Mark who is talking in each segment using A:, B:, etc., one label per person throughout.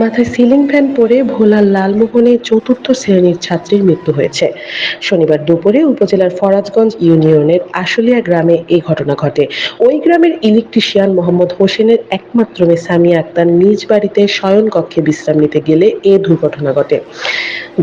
A: মাথায় ceiling fan পরে ভোলার লালমোহনে চতুর্থ শ্রেণির ছাত্রীর মৃত্যু হয়েছে। শনিবার দুপুরে উপজেলার ফরাজগঞ্জ ইউনিয়নের আশুলিয়া গ্রামে এই ঘটনা ঘটে। ওই গ্রামের ইলেকট্রিশিয়ান মোহাম্মদ হোসেনের একমাত্র মেয়ে সামিয়া আক্তার নিজ বাড়িতে শয়ন কক্ষে বিশ্রাম নিতে গেলে এ দুর্ঘটনা ঘটে।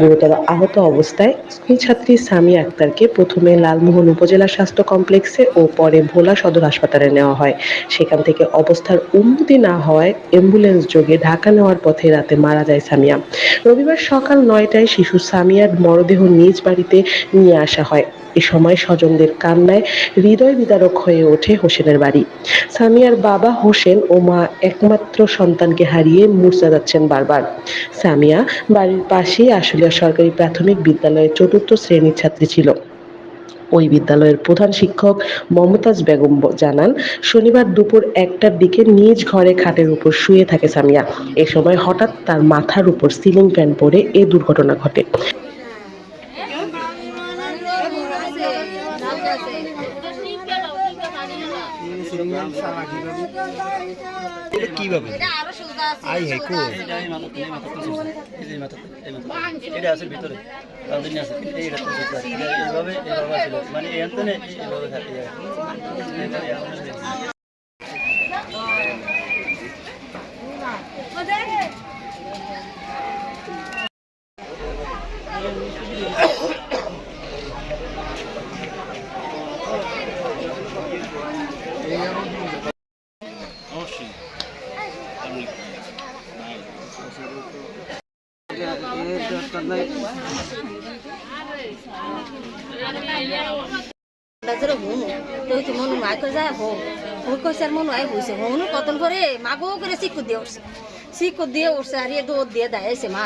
A: গুরুতর আহত অবস্থায় স্কুল ছাত্রী সামিয়া আক্তারকে প্রথমে লালমোহন উপজেলা স্বাস্থ্য কমপ্লেক্সে ও পরে ভোলা সদর হাসপাতালে নেওয়া হয়। সেখান থেকে অবস্থার উন্নতি না হওয়ায় অ্যাম্বুলেন্স যোগে ঢাকা নেওয়ার পথে রাতে মারা যায় সামিয়া। রবিবার সকাল নয়টায় শিশু সামিয়ার মরদেহ নিজ বাড়িতে নিয়ে আসা হয়। এ সময় স্বজনদের কান্নায় হৃদয় বিদারক হয়ে ওঠে হোসেনের বাড়ি। সামিয়ার বাবা হোসেন ও মা একমাত্র সন্তানকে হারিয়ে মূর্ছা যাচ্ছেন বারবার। সামিয়া বাড়ির পাশেই আশুলিয়া সরকারি প্রাথমিক বিদ্যালয়ের চতুর্থ শ্রেণির ছাত্রী ছিল। ওই বিদ্যালয়ের প্রধান শিক্ষক মমতাজ বেগম জানান শনিবার দুপুর একটার দিকে নিজ ঘরে খাটের উপর শুয়ে থাকে সামিয়া এ সময় হঠাৎ তার মাথার উপর সিলিং ফ্যান পরে এ দুর্ঘটনা ঘটে
B: এটা কীভাবে আই হে কো
C: এটা আছে ভিতরে এইটা এইভাবে এইভাবে ছিল মানে থাকে
D: বাজারে হুনু তো হইতে মনু মাই কই যায় হো ওই কইছে আর মনু আই হইছে হুনু কতন করে মাগো করে শিকু দিয়ে উঠছে শিকু দিয়ে উঠছে আর ইয়ে দৌড় দিয়ে দেয় এসে মা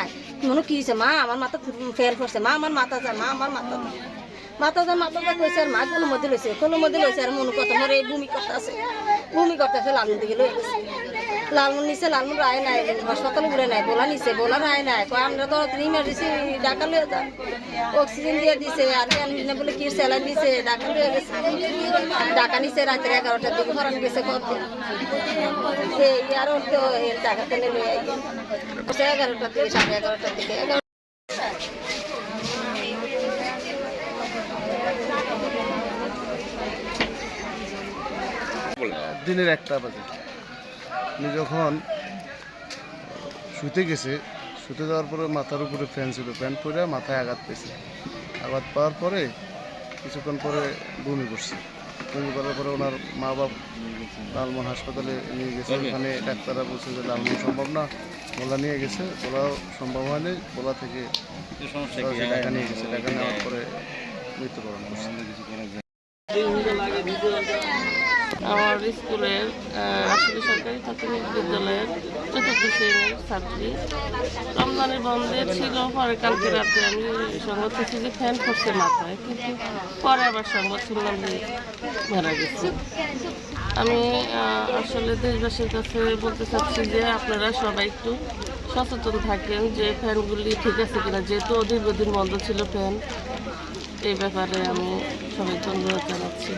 D: মনু কি হয়েছে মা আমার মাথা ফের করছে মা আমার মাথা মা আমার মাথা মাথা যায় কইছে আর মা কোনো মধ্যে লইছে কোনো মধ্যে লইছে আর মনু কত করে ভূমি করতে আছে। ভূমি করতে আছে লালমুন দিকে লই লালমুন নিচে লালমুন রায় নাই, হাসপাতালে ঘুরে নাই, বোলা নিচে, বোলা রায় নাই। কয়, আমরা তো ইমার্জেন্সি ডাকা লয়ে যান অক্সিজেন দিয়ে দিছে, আর না বলে কি স্যালাইন দিছে ডাকা লয়ে গেছে। ডাকা নিচে রাতের এগারোটার দিকে হরান গেছে করতে এই, আর তো টাকা তেলে লয়ে এগারোটার দিকে, সাড়ে এগারোটার দিকে
B: দিনের একটা বাজে। উনি যখন শুতে গেছে শুতে যাওয়ার পরে মাথার উপরে ফ্যান ছিল ফ্যান পরে মাথায় আঘাত পেয়েছে। আঘাত পাওয়ার পরে কিছুক্ষণ পরে বমি করছে। বমি করার পরে ওনার মা বাপ লালমোহন হাসপাতালে নিয়ে গেছে। ওখানে ডাক্তাররা বলছে যে লালমোহন সম্ভব না বলা নিয়ে গেছে বলাও সম্ভব হয়নি বলা থেকে টাকা নিয়ে গেছে। টাকা নেওয়ার পরে মৃত্যুবরণ করছে।
E: আমার স্কুলের আসলে সরকারি প্রাথমিক বিদ্যালয়ের চতুর্থ শ্রেণির ছাত্রী। রমজানের বন্ধে ছিল, পরে কালকে রাতে আমি সংবাদ পেয়েছি যে ফ্যান করছে মাথায়, কিন্তু পরে আবার সংবাদ শুনলাম যে মারা গেছে। আমি আসলে দেশবাসীর কাছে বলতে চাচ্ছি যে আপনারা সবাই একটু সচেতন থাকেন যে ফ্যানগুলি ঠিক আছে কিনা, যেহেতু দীর্ঘদিন বন্ধ ছিল ফ্যান। এই ব্যাপারে আমি সবাইকে অনুরোধ জানাচ্ছি।